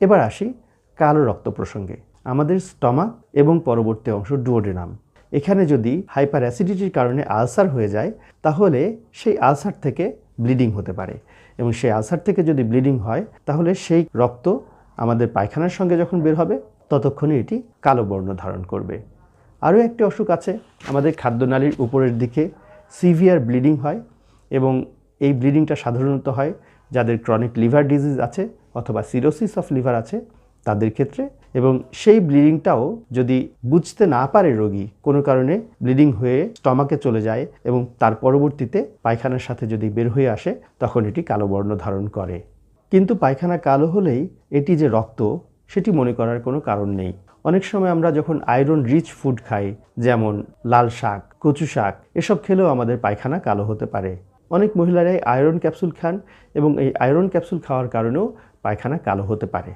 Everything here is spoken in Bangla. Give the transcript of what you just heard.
এবার আসি কালো রক্ত প্রসঙ্গে। আমাদের স্টমাক এবং পরবর্তী অংশ ডুওডেনাম এখানে যদি হাইপার অ্যাসিডিটির কারণে আলসার হয়ে যায়, তাহলে সেই আলসার থেকে ব্লিডিং হতে পারে। এবং সেই আলসার থেকে যদি ব্লিডিং হয়, তাহলে সেই রক্ত আমাদের পায়খানার সঙ্গে যখন বের হবে, ততক্ষণে এটি কালো বর্ণ ধারণ করবে। আরও একটি অসুখ আছে, আমাদের খাদ্যনালীর উপরের দিকে সিভিয়ার ব্লিডিং হয় এবং এই ব্লিডিংটা সাধারণত হয় যাদের ক্রনিক লিভার ডিজিজ আছে অথবা সিরোসিস অফ লিভার আছে তাদের ক্ষেত্রে, এবং সেই ব্লিডিংটাও যদি বুঝতে না পারে রোগী, কোনো কারণে ব্লিডিং হয়ে স্টমাকে চলে যায় এবং তার পরবর্তীতে পায়খানার সাথে যদি বের হয়ে আসে, তখন এটি কালো বর্ণ ধারণ করে। কিন্তু পায়খানা কালো হলেই এটি যে রক্ত, সেটি মনে করার কোনো কারণ নেই। অনেক সময় আমরা যখন আয়রন রিচ ফুড খাই, যেমন লাল শাক, কচু শাক, এসব খেলেও আমাদের পায়খানা কালো হতে পারে। অনেক মহিলারাই আয়রন ক্যাপসুল খান এবং এই আয়রন ক্যাপসুল খাওয়ার কারণেও পায়খানা কালো হতে পারে।